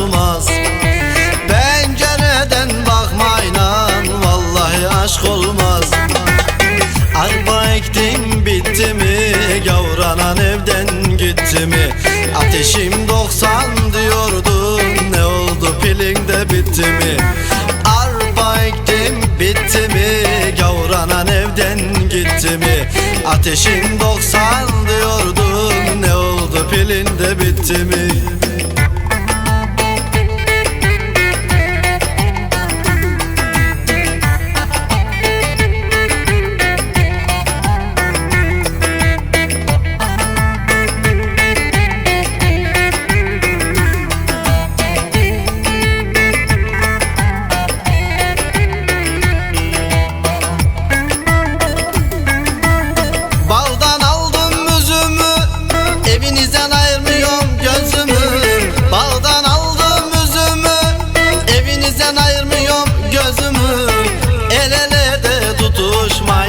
olmaz. Pencereden bakmayla vallahi aşk olmaz. Arba ektim bitti mi? Gavranan evden gitti mi? Ateşim 90 diyordun ne oldu pilin de bitti mi? Arba ektim bitti mi? Gavranan evden gitti mi? Ateşim 90 diyordun ne oldu pilin de bitti mi?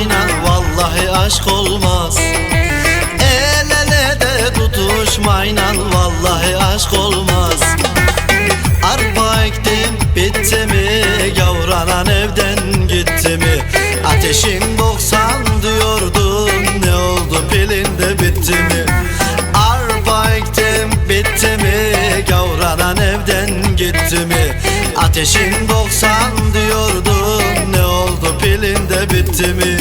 Tutuşmayla Vallahi aşk olmaz. El ele de tutuşmayla Vallahi aşk olmaz. Arpa ektim bitti mi? Yavranan evden gitti mi? Ateşin 90 diyordun Ne oldu? Pilin de bitti mi? Arpa ektim bitti mi? Yavranan evden gitti mi? Ateşin 90 diyordun oldu pilin de bitti mi